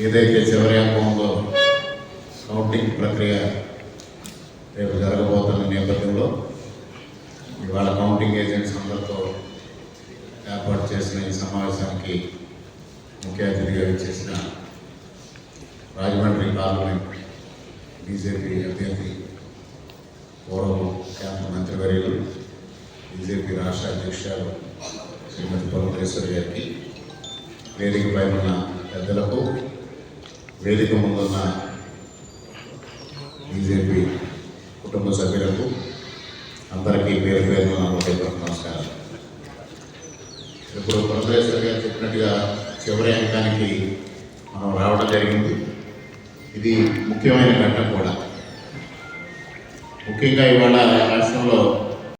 ఏదైతే చివరి అంకం కౌంటింగ్ ప్రక్రియ రేపు జరగబోతున్న నేపథ్యంలో ఇవాళ కౌంటింగ్ ఏజెంట్స్ అందరితో ఏర్పాటు చేసిన ఈ సమావేశానికి ముఖ్య అతిథిగా చేసిన రాజమండ్రి పార్లమెంట్ బీజేపీ అభ్యర్థి పూర్వం కేంద్ర మంత్రివర్యులు బీజేపీ రాష్ట్ర అధ్యక్షురాలు శ్రీమతి పురంధరేశ్వరి గారికి వేదికపై ఉన్న పెద్దలకు వేదిక ముందున్న బీజేపీ కుటుంబ సభ్యులకు అందరికీ పేరు పేరు నమస్కారం ఇప్పుడు పురంధరేశ్వరి గారు చెప్పినట్టుగా చివరి అంకానికి మనం రావడం జరిగింది. ఇది ముఖ్యమైన ఘట్టం కూడా. ముఖ్యంగా ఇవాళ రాష్ట్రంలో